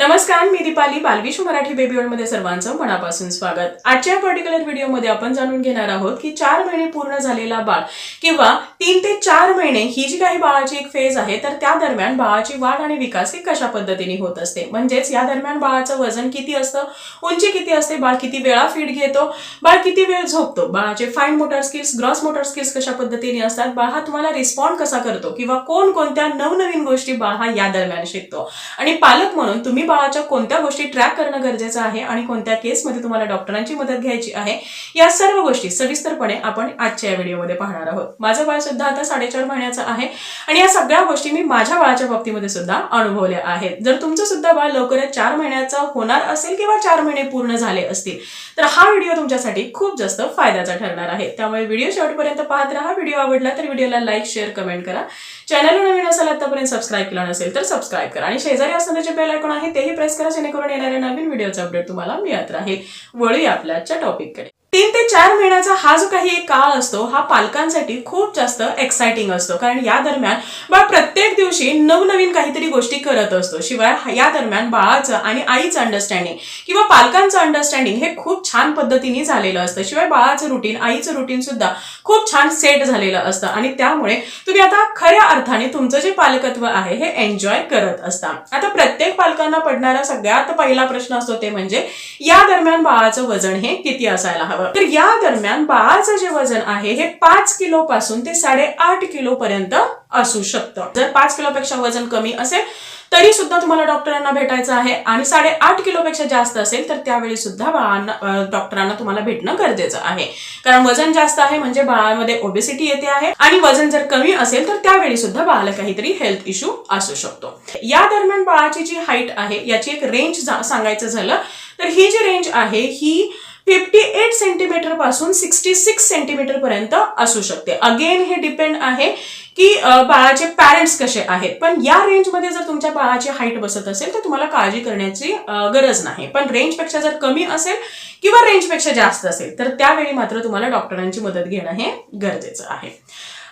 नमस्कार मी दीपाली बालविश्व मराठी बेबी वर्ल्डमध्ये सर्वांचं मनापासून स्वागत. आजच्या पर्टिक्युलर व्हिडिओमध्ये आपण जाणून घेणार आहोत की चार महिने पूर्ण झालेला बाळ किंवा तीन ते चार महिने ही जी काही बाळाची एक फेज आहे तर त्या दरम्यान बाळाची वाढ आणि विकास ही कशा पद्धतीने होत असते? म्हणजेच या दरम्यान बाळाचं वजन किती असतं? उंची किती असते? बाळ किती वेळा फीड घेतो? बाळ किती वेळ झोपतो? बाळाचे fine motor skills gross motor skills कशा पद्धतीने असतात? बाळ हा तुम्हाला रिस्पॉन्ड कसा करतो? किंवा कोण कोणत्या नवनवीन गोष्टी बाळ हा या दरम्यान शिकतो? आणि पालक म्हणून तुम्ही बाळाच्या कोणत्या गोष्टी ट्रॅक करणं गरजेचं आहे आणि कोणत्या केसमध्ये तुम्हाला डॉक्टरांची मदत घ्यायची आहे या सर्व गोष्टी सविस्तरपणे आपण आजच्या या व्हिडिओमध्ये पाहणार आहोत. माझं बाळ सुद्धा आता साडेचार महिन्याचं आहे आणि या सगळ्या गोष्टी मी माझ्या बाळाच्या बाबतीमध्ये सुद्धा अनुभवल्या आहेत. जर तुमचं सुद्धा बाळ लवकरच चार महिन्याचा होणार असेल किंवा चार महिने पूर्ण झाले असतील तर हा व्हिडिओ तुमच्यासाठी खूप जास्त फायद्याचा ठरणार आहे. त्यामुळे व्हिडिओ शेवटपर्यंत पाहत राहा. व्हिडिओ आवडला तर व्हिडिओला लाईक शेअर कमेंट करा. चॅनल नवीन असेल आतापर्यंत सबस्क्राईब केला नसेल तर सबस्क्राईब करा. आणि शेजारी असणारे जे बेल आयकॉन आहे तेही प्रेस करा जेणेकरून येणाऱ्या नवीन व्हिडिओचा अपडेट तुम्हाला मिळत राहील. वळूया आपल्या आजच्या टॉपिककडे तीन ते चार महिन्याचा हा जो काही एक काळ असतो हा पालकांसाठी खूप जास्त एक्साइटिंग असतो. कारण या दरम्यान बाळ प्रत्येक दिवशी नवनवीन काहीतरी गोष्टी करत असतो. शिवाय या दरम्यान बाळाचं आणि आईचं अंडरस्टँडिंग किंवा पालकांचं अंडरस्टँडिंग हे खूप छान पद्धतीने झालेलं असतं. शिवाय बाळाचं रुटीन आईचं रुटीन सुद्धा खूप छान सेट झालेलं असतं. आणि त्यामुळे तुम्ही आता खऱ्या अर्थाने तुमचं जे पालकत्व आहे हे एन्जॉय करत असता. आता प्रत्येक पालकांना पडणारा सगळ्यात पहिला प्रश्न असतो ते म्हणजे या दरम्यान बाळाचं वजन हे किती असायला हवं? तर या दरम्यान बाळाचं जे वजन आहे हे पाच किलो पासून ते साडेआठ किलो पर्यंत असू शकतं. जर पाच किलोपेक्षा वजन कमी असेल तरी सुद्धा तुम्हाला डॉक्टरांना भेटायचं आहे. आणि साडेआठ किलोपेक्षा जास्त असेल तर त्यावेळी सुद्धा बाळांना डॉक्टरांना तुम्हाला भेटणं गरजेचं आहे. कारण वजन जास्त आहे म्हणजे बाळामध्ये ओबेसिटी येते आहे. आणि वजन जर कमी असेल तर त्यावेळी सुद्धा बाळाला काहीतरी हेल्थ इश्यू असू शकतो. या दरम्यान बाळाची जी हाईट आहे याची एक रेंज सांगायचं झालं तर ही जी रेंज आहे ही फिफ्टी एट सेंटीमीटरपासून सिक्स्टी सिक्स सेंटीमीटर पर्यंत असू शकते. अगेन हे डिपेंड आहे की बाळाचे पॅरेंट्स कसे आहेत. पण या रेंजमध्ये जर तुमच्या बाळाची हाईट बसत असेल तर तुम्हाला काळजी करण्याची गरज नाही. पण रेंजपेक्षा जर कमी असेल किंवा रेंजपेक्षा जास्त असेल तर त्यावेळी मात्र तुम्हाला डॉक्टरांची मदत घेणं हे गरजेचं आहे.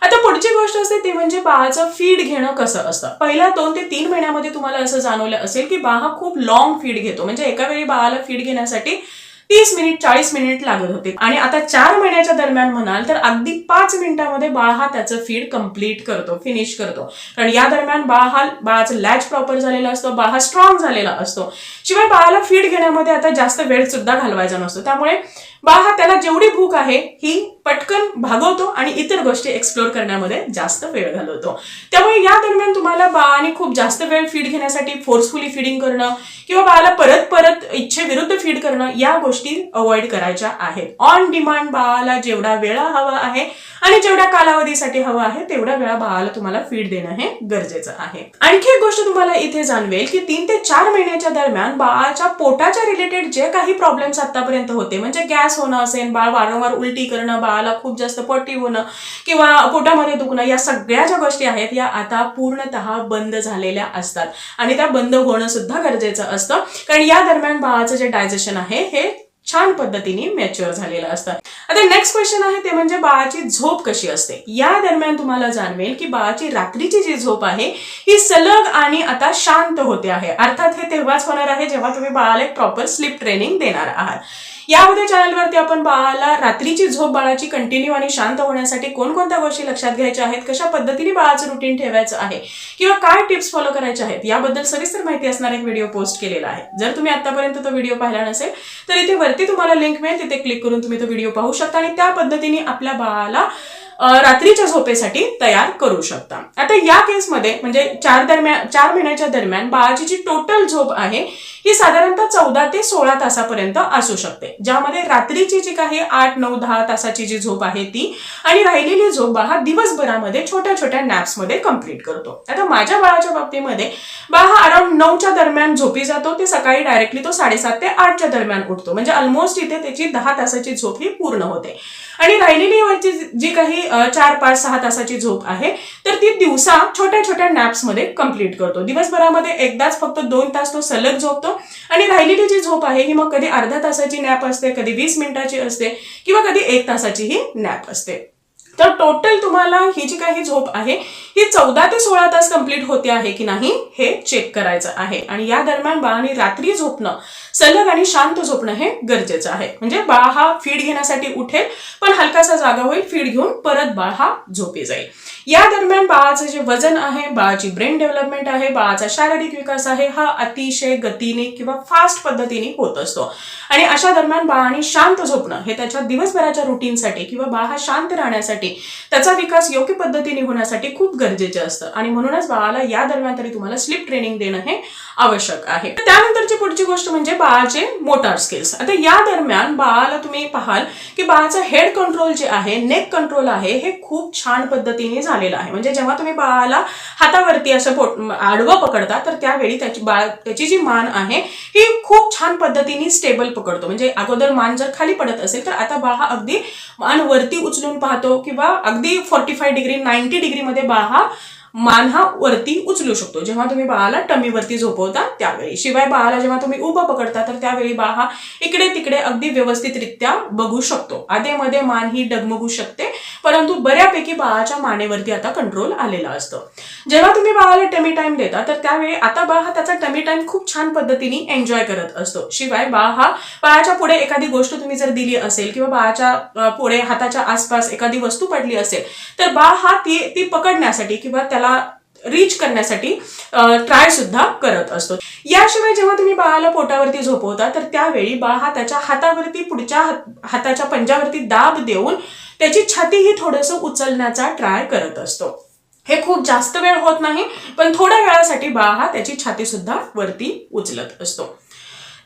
आता पुढची गोष्ट असते ती म्हणजे बाळाचं फीड घेणं कसं असतं. पहिल्या दोन ते तीन महिन्यामध्ये तुम्हाला असं जाणवलं असेल की बाळ खूप लॉंग फीड घेतो. म्हणजे एका वेळी बाळाला फीड घेण्यासाठी तीस मिनिट चाळीस मिनिट लागत होते. आणि आता चार महिन्याच्या दरम्यान म्हणाल तर अगदी पाच मिनिटामध्ये बाळ हा त्याचं फीड कंप्लीट करतो फिनिश करतो. कारण या दरम्यान बाळ हा बाळाचं लॅच प्रॉपर झालेला असतो बाळ हा स्ट्रॉंग झालेला असतो. शिवाय बाळाला फीड घेण्यामध्ये आता जास्त वेळ सुद्धा घालवायचा नसतो. त्यामुळे बाळ हा त्याला जेवढी भूक आहे ही पटकन भागवतो आणि इतर गोष्टी एक्सप्लोर करण्यामध्ये जास्त वेळ घालवतो. त्यामुळे या दरम्यान तुम्हाला बाळाने खूप जास्त वेळ फीड घेण्यासाठी फोर्सफुली फिडिंग करणं किंवा बाळाला परत परत इच्छेविरुद्ध फीड करणं या गोष्टी अवॉइड करायच्या आहेत. ऑन डिमांड बाळाला जेवढा वेळा हवा आहे आणि जेवढ्या कालावधीसाठी हवं आहे तेवढ्या वेळा बाळाला तुम्हाला फीड देणं हे गरजेचं आहे. आणखी एक गोष्ट तुम्हाला इथे जाणवेल की तीन ते चार महिन्याच्या दरम्यान बाळाच्या पोटाच्या रिलेटेड जे काही प्रॉब्लेम्स आतापर्यंत होते म्हणजे गॅस होणं असेल बाळ वारंवार उलटी करणं बाळाला खूप जास्त पट्टी होणं किंवा पोटामध्ये दुखणं या सगळ्या ज्या गोष्टी आहेत या आता पूर्णतः बंद झालेल्या असतात. आणि त्या बंद होणं सुद्धा गरजेचं असतं. कारण या दरम्यान बाळाचं जे डायजेशन आहे हे छान पद्धतीने मॅच्युअर झालेलं असतं. आता नेक्स्ट क्वेश्चन आहे ते म्हणजे बाळाची झोप कशी असते? या दरम्यान तुम्हाला जाणवेल की बाळाची रात्रीची जी झोप आहे ही सलग आणि आता शांत होते आहे. अर्थात हे तेव्हाच होणार आहे जेव्हा तुम्ही बाळाला एक प्रॉपर स्लीप ट्रेनिंग देणार आहात. यामध्ये चॅनलवरती आपण बाळाला रात्रीची झोप बाळाची कंटिन्यू आणि शांत होण्यासाठी कोणकोणत्या गोष्टी लक्षात घ्यायच्या आहेत कशा पद्धतीने बाळाचं रुटीन ठेवायचं आहे किंवा काय टिप्स फॉलो करायचे आहेत याबद्दल सविस्तर माहिती असणारा एक व्हिडिओ पोस्ट केलेला आहे. जर तुम्ही आतापर्यंत तो व्हिडिओ पाहिला नसेल तर इथे वरती तुम्हाला लिंक मिळेल तिथे क्लिक करून तुम्ही तो व्हिडिओ पाहू शकता आणि त्या पद्धतीने आपल्या बाळाला रात्रीच्या झोपेसाठी तयार करू शकता. आता या केसमध्ये म्हणजे चार दरम्यान चार महिन्याच्या दरम्यान बाळाची जी टोटल झोप आहे ही साधारणतः चौदा ते सोळा तासापर्यंत असू शकते. ज्यामध्ये रात्रीची जी काही आठ नऊ दहा तासाची जी झोप आहे ती आणि राहिलेली झोप बाळ हा दिवसभरामध्ये छोट्या छोट्या नॅप्समध्ये कंप्लीट करतो. आता माझ्या बाळाच्या बाबतीमध्ये बाळ हा अराउंड नऊच्या दरम्यान झोपी जातो ते सकाळी डायरेक्टली तो साडेसात ते आठच्या दरम्यान उठतो. म्हणजे ऑलमोस्ट इथे त्याची दहा तासाची झोप ही पूर्ण होते. आणि राहिलेली वरची जी काही चार पाच सहा तासाची झोप आहे तर ती दिवसा छोट्या छोट्या नॅप्समध्ये कंप्लीट करतो. दिवसभरामध्ये एकदाच फक्त दोन तास तो सलग झोपतो. आणि राहिलेली जी झोप आहे ही मग कधी अर्धा तासाची नॅप असते कधी वीस मिनिटाची असते किंवा कधी एक तासाची ही नॅप असते. तर टोटल तुम्हाला ही जी काही झोप आहे ही चौदा ते सोळा तास कंप्लीट होते आहे की नाही हे चेक करायचं आहे. आणि या दरम्यान बाळाने रात्री झोपणं सलग आणि शांत झोपणं हे गरजेचं आहे. म्हणजे बाळ हा फीड घेण्यासाठी उठेल पण हलकासा जागा होईल फीड घेऊन परत बाळ हा झोपी जाईल. या दरम्यान बाळाचं जे वजन आहे बाळाची ब्रेन डेव्हलपमेंट आहे बाळाचा शारीरिक विकास आहे हा अतिशय गतीने किंवा फास्ट पद्धतीने होत असतो. आणि अशा दरम्यान बाळाने शांत झोपणं हे त्याच्या दिवसभराच्या रुटीनसाठी किंवा बाळ हा शांत राहण्यासाठी त्याचा विकास योग्य पद्धतीने होण्यासाठी खूप गरजेचे असतं. आणि म्हणूनच बाळाला या दरम्यान तरी तुम्हाला स्लीप ट्रेनिंग देणं हे आवश्यक आहे. त्यानंतरची पुढची गोष्ट म्हणजे बाळाचे मोटार स्किल्स आता या दरम्यान बाळाला तुम्ही पाहाल की बाळाचं हेड कंट्रोल जे आहे नेक कंट्रोल आहे हे खूप छान पद्धतीने झालेलं आहे. म्हणजे जेव्हा तुम्ही बाळाला हातावरती असं पोट आडवं पकडता तर त्यावेळी त्याची बाळ त्याची जी मान आहे ही खूप छान पद्धतीने स्टेबल पकडतो. म्हणजे अगोदर मान जर खाली पडत असेल तर आता बाळ हा अगदी मान वरती उचलून पाहतो किंवा अगदी फोर्टी फाय डिग्री नाईन्टी डिग्रीमध्ये बाळ हा मान हा वरती उचलू शकतो. जेव्हा तुम्ही बाळाला टमीवरती झोपवता त्यावेळी. शिवाय बाळाला जेव्हा तुम्ही उभं पकडता तर त्यावेळी बाळ हा इकडे तिकडे अगदी व्यवस्थितरित्या बघू शकतो. आधेमध्ये मान ही डगमगू शकते परंतु बऱ्यापैकी बाळाच्या मानेवरती आता कंट्रोल आलेला असतो. जेव्हा तुम्ही बाळाला टमी टाइम देता तर त्यावेळी आता बाळ हा त्याचा टमी टाइम खूप छान पद्धतीने एन्जॉय करत असतो. शिवाय बाळ हा बाळाच्या पुढे एखादी गोष्ट तुम्ही जर दिली असेल किंवा बाळाच्या पुढे हाताच्या आसपास एखादी वस्तू पडली असेल तर बाळ हा ती ती पकडण्यासाठी किंवा त्याला रीच करण्यासाठी ट्राय सुद्धा करत असतो. याशिवाय जेव्हा तुम्ही बाळाला पोटावरती झोपवता तर त्यावेळी बाळ हा त्याच्या हातावरती पुढच्या हाताच्या पंजावरती दाब देऊन त्याची छाती ही थोडंसं उचलण्याचा ट्राय करत असतो. हे खूप जास्त वेळ होत नाही पण थोड्या वेळासाठी बाळ हा त्याची छाती सुद्धा वरती उचलत असतो.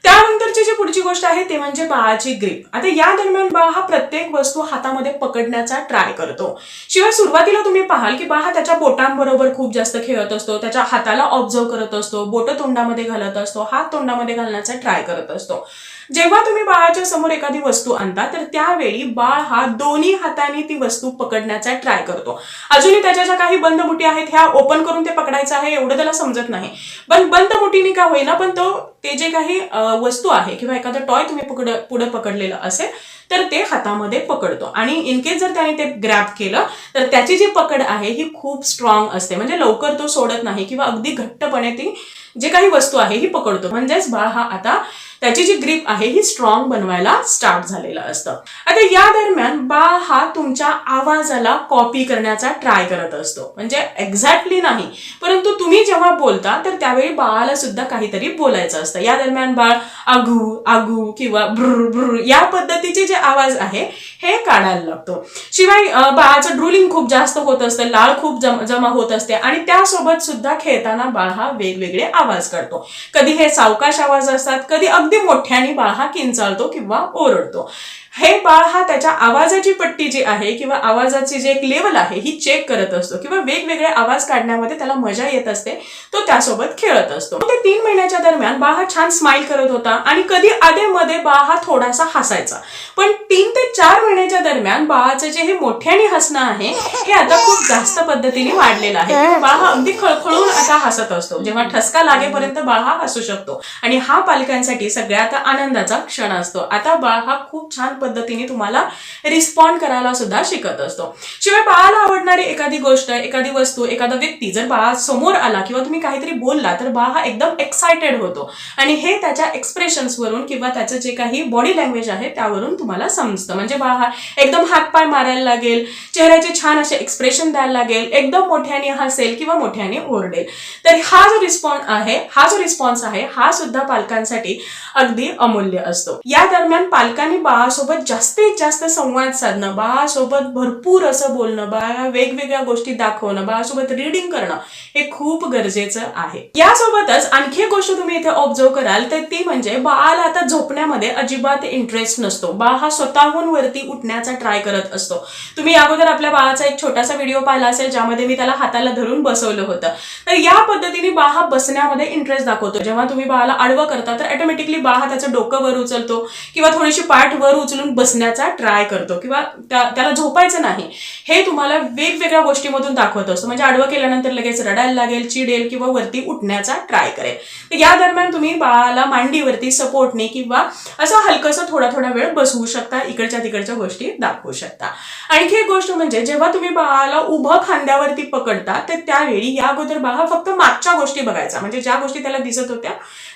त्यानंतरची जी पुढची गोष्ट आहे ते म्हणजे बाळाची ग्रीप आता या दरम्यान बाळ हा प्रत्येक वस्तू हातामध्ये पकडण्याचा ट्राय करतो. शिवाय सुरुवातीला तुम्ही पाहाल की बाळ हा त्याच्या बोटांबरोबर खूप जास्त खेळत असतो त्याच्या हाताला ऑब्झर्व करत असतो बोट तोंडामध्ये घालत असतो हात तोंडामध्ये घालण्याचा ट्राय करत असतो. जेव्हा तुम्ही बाळाच्या समोर एखादी वस्तू आणता तर त्यावेळी बाळ हा दोन्ही हाताने ती वस्तू पकडण्याचा ट्राय करतो. अजूनही त्याच्या ज्या काही बंद मुठी आहेत ह्या ओपन करून ते पकडायचं आहे एवढं त्याला समजत नाही. पण बंद मुठीने का होईना पण तो ते जे काही वस्तू आहे किंवा एखादं टॉय तुम्ही पकड पुढे पकडलेलं असेल तर ते हातामध्ये पकडतो. आणि इनकेस जर त्याने ते ग्रॅप केलं तर त्याची जी पकड आहे ही खूप स्ट्रॉंग असते. म्हणजे लवकर तो सोडत नाही किंवा अगदी घट्टपणे ती जे काही वस्तू आहे ही पकडतो. म्हणजेच बाळ हा आता त्याची जी ग्रीप आहे ही स्ट्रॉंग बनवायला स्टार्ट झालेलं असतं. आता या दरम्यान बाळ हा तुमच्या आवाजाला कॉपी करण्याचा ट्राय करत असतो. म्हणजे एक्झॅक्टली नाही. परंतु तुम्ही जेव्हा बोलता तर त्यावेळी बाळाला सुद्धा काहीतरी बोलायचं असतं. या दरम्यान बाळ आगू आगू किंवा ब्रु ब्रु या पद्धतीचे जे आवाज आहे हे काढायला लागतो. शिवाय बाळाचं ड्रुलिंग खूप जास्त होत असतं लाळ खूप जमा होत असते आणि त्यासोबत सुद्धा खेळताना बाळ हा वेगवेगळे आवाज काढतो. कधी हे सावकाश आवाज असतात कधी अगदी मोठ्याने बाळ हा किंचाळतो किंवा ओरडतो. हे बाळ हा त्याच्या आवाजाची पट्टी जी आहे किंवा आवाजाची जे एक लेवल आहे ही चेक करत असतो किंवा वेगवेगळे आवाज काढण्यामध्ये त्याला मजा येत असते तो त्यासोबत खेळत असतो. ते तीन महिन्याच्या दरम्यान बाळ हा छान स्माइल करत होता आणि कधी आधेमध्ये बाळ हा थोडासा हसायचा. पण तीन ते चार महिन्याच्या दरम्यान बाळाचं जे हे मोठ्याने हसणं आहे हे आता खूप जास्त पद्धतीने वाढलेलं आहे. बाळ हा अगदी खळखळून आता हसत असतो. जेव्हा ठसका लागेपर्यंत बाळ हा हसू शकतो. आणि हा पालकांसाठी सगळ्यात आनंदाचा क्षण असतो. आता बाळ हा खूप छान पद्धतीने तुम्हाला रिस्पॉन्ड करायला सुद्धा शिकत असतो. शिवाय बाळाला आवडणारी एखादी गोष्ट एखादी वस्तू एखादा व्यक्ती जर बाळा समोर आला किंवा तुम्ही काहीतरी बोलला तर बाळ हा एकदम एक्सायटेड होतो. आणि हे त्याच्या एक्सप्रेशन्सवरून किंवा त्याचं जे काही बॉडी लँग्वेज आहे त्यावरून तुम्हाला समजतं. म्हणजे बाळ हा एकदम हातपाय मारायला लागेल चेहऱ्याचे छान असे एक्सप्रेशन द्यायला लागेल एकदम मोठ्याने हसेल किंवा मोठ्याने ओरडेल. तर हा जो रिस्पॉन्स आहे हा जो रिस्पॉन्स आहे हा सुद्धा पालकांसाठी अगदी अमूल्य असतो. या दरम्यान पालकांनी बाळासोबत जास्तीत जास्त संवाद साधणं बाळासोबत भरपूर असं बोलणं बाळाला वेगवेगळ्या गोष्टी दाखवणं बाळासोबत रिडिंग करणं हे खूप गरजेचं आहे. यासोबतच आणखी एक गोष्ट तुम्ही इथे ऑब्झर्व कराल तर ती म्हणजे बाळाला आता झोपण्यामध्ये अजिबात इंटरेस्ट नसतो. बाळ हा स्वतःहून वरती उठण्याचा ट्राय करत असतो. तुम्ही अगोदर आपल्या बाळाचा एक छोटासा व्हिडिओ पाहिला असेल ज्यामध्ये मी त्याला हाताला धरून बसवलं होतं. तर या पद्धतीने बाळ हा बसण्यामध्ये इंटरेस्ट दाखवतो. जेव्हा तुम्ही बाळाला आडवं करता तर ऑटोमॅटिकली बाळ हा त्याचं डोकं वर उचलतो किंवा थोडीशी पाठ वर उचलून उचलून बसण्याचा ट्राय करतो किंवा त्याला झोपायचं नाही. हे तुम्हाला वेगवेगळ्या गोष्टीमधून दाखवत असतो. म्हणजे आडवं केल्यानंतर लगेच रडायला लागेल चिडेल किंवा वरती उठण्याचा ट्राय करेल. तर या दरम्यान तुम्ही बाळाला मांडीवरती सपोर्टने किंवा असं हलकंसं थोडा थोडा वेळ बसवू शकता इकडच्या तिकडच्या गोष्टी दाखवू शकता. आणखी एक गोष्ट म्हणजे जेव्हा तुम्ही बाळाला उभं खांद्यावरती पकडता तर त्यावेळी या अगोदर बाळा फक्त मागच्या गोष्टी बघायचा. म्हणजे ज्या गोष्टी त्याला दिसत होत्या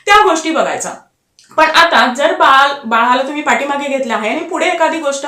त्या गोष्टी बघायचा. पण आता जर बाळ बाळाला तुम्ही पाठीमागे घेतला आहे आणि पुढे एखादी गोष्ट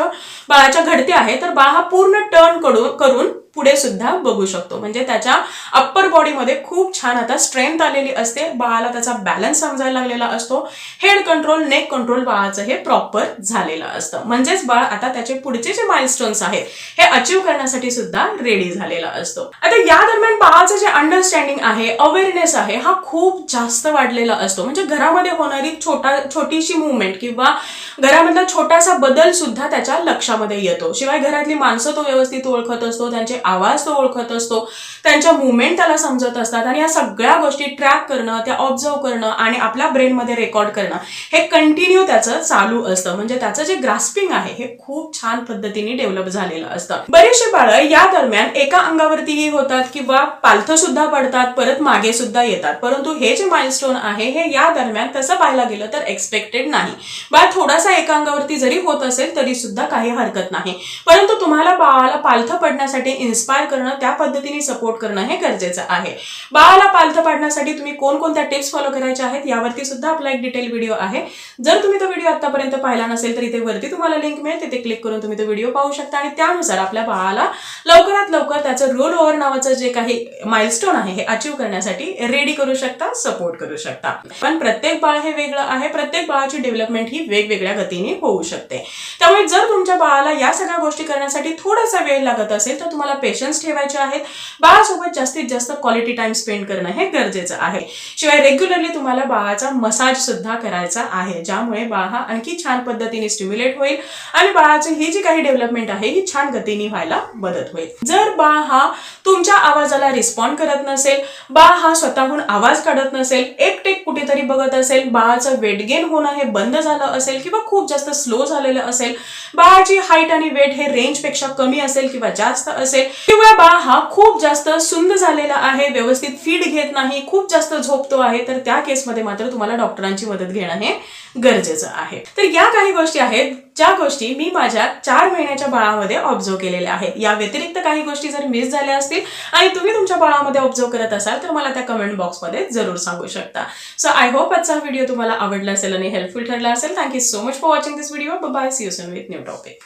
बाळाच्या घडते आहे तर बाळ हा पूर्ण टर्न करून करून पुढे सुद्धा बघू शकतो. म्हणजे त्याच्या अप्पर बॉडीमध्ये खूप छान आता स्ट्रेंथ आलेली असते. बाळाला त्याचा बॅलन्स समजायला लागलेला असतो. हेड कंट्रोल नेक कंट्रोल बाळाचं हे प्रॉपर झालेलं असतं. म्हणजेच बाळ आता त्याचे पुढचे जे माइलस्टोन्स आहेत हे अचीव्ह करण्यासाठी सुद्धा रेडी झालेला असतो. आता या दरम्यान बाळाचं जे अंडरस्टँडिंग आहे अवेअरनेस आहे हा खूप जास्त वाढलेला असतो. म्हणजे घरामध्ये होणारी छोटा छोटीशी मुवमेंट किंवा घरामधला छोटासा बदल सुद्धा त्याच्या लक्षामध्ये येतो. शिवाय घरातली माणसं तो व्यवस्थित ओळखत असतो त्यांचे आवाज तो ओळखत असतो त्यांच्या मुवमेंट त्याला समजत असतात आणि या सगळ्या गोष्टी ट्रॅक करणं त्या ऑब्झर्व करणं आणि आपल्या ब्रेनमध्ये रेकॉर्ड करणं हे कंटिन्यू त्याचं चालू असतं. म्हणजे त्याचं जे ग्रास्पिंग आहे हे खूप छान पद्धतीने डेव्हलप झालेलं असतं. बरेचसे बाळं या दरम्यान एका अंगावरतीही होतात किंवा पालथं सुद्धा पडतात परत मागे सुद्धा येतात. परंतु हे जे माइलस्टोन आहे हे या दरम्यान तसं पाहायला गेलं तर एक्सपेक्टेड नाही. बाळ थोडासा एका एकांगावरती जरी होत असेल तरी सुद्धा काही हरकत नाही. परंतु तुम्हाला बाळाला पालथं पडण्यासाठी इन्स्पायर करणं त्या पद्धतीने सपोर्ट करणं हे गरजेचं आहे. बाळाला पालथं पाडण्यासाठी तुम्ही कोणकोणत्या टिप्स फॉलो करायच्या आहेत यावरती सुद्धा आपला एक डिटेल व्हिडिओ आहे. जर तुम्ही तो व्हिडिओ आतापर्यंत पाहिला नसेल तर इथे वरती तुम्हाला लिंक मिळेल. तिथे क्लिक करून तुम्ही तो व्हिडिओ पाहू शकता आणि त्यानुसार आपल्या बाळाला लवकरात लवकर त्याचं रोल ओव्हर नावाचं जे काही माइलस्टोन आहे हे अचीव करण्यासाठी रेडी करू शकता सपोर्ट करू शकता. पण प्रत्येक बाळ हे वेगळं आहे. प्रत्येक बाळाची डेव्हलपमेंट ही वेगवेगळ्या गतीने होऊ शकते. त्यामुळे जर तुमच्या बाळाला या सगळ्या गोष्टी करण्यासाठी थोडासा वेळ लागत असेल तर तुम्हाला पेशन्स ठेवायचे आहेत. बाळासोबत जास्तीत जास्त क्वालिटी टाइम स्पेंड करणं हे गरजेचं आहे. शिवाय रेग्युलरली तुम्हाला बाळाचा मसाज सुद्धा करायचा आहे ज्यामुळे बाळ हा आणखी छान पद्धतीने स्टिम्युलेट होईल आणि बाळाची ही जी काही डेव्हलपमेंट आहे ही छान गतीने व्हायला मदत होईल. जर बाळ हा तुमच्या आवाजाला रिस्पॉन्ड करत नसेल बाळ हा स्वतःहून आवाज काढत नसेल एकटेक कुठेतरी बघत असेल बाळाचं वेट गेन होणं हे बंद झालं असेल किंवा खूप जास्त स्लो झालेलं असेल. बाळाची हाईट आणि वेट हे रेंजपेक्षा कमी असेल किंवा जास्त असेल. किंवा बाळ हा खूप जास्त सुंद झालेला आहे व्यवस्थित फीड घेत नाही खूप जास्त झोपतो आहे. तर त्या केसमध्ये मात्र तुम्हाला डॉक्टरांची मदत घेणं हे गरजेचं आहे. तर या काही गोष्टी आहेत ज्या गोष्टी मी माझ्या चार महिन्याच्या बाळामध्ये ऑब्झर्व केलेल्या आहेत. या व्यतिरिक्त काही गोष्टी जर मिस झाल्या असतील आणि तुम्ही तुमच्या बाळामध्ये ऑब्झर्व करत असाल तर मला त्या कमेंट बॉक्समध्ये जरूर सांगू शकता. सो आय होप आजचा व्हिडिओ तुम्हाला आवडला असेल आणि हेल्पफुल ठरला असेल. Thank you so much much for watching this video. Bye-bye. See you soon with new topic.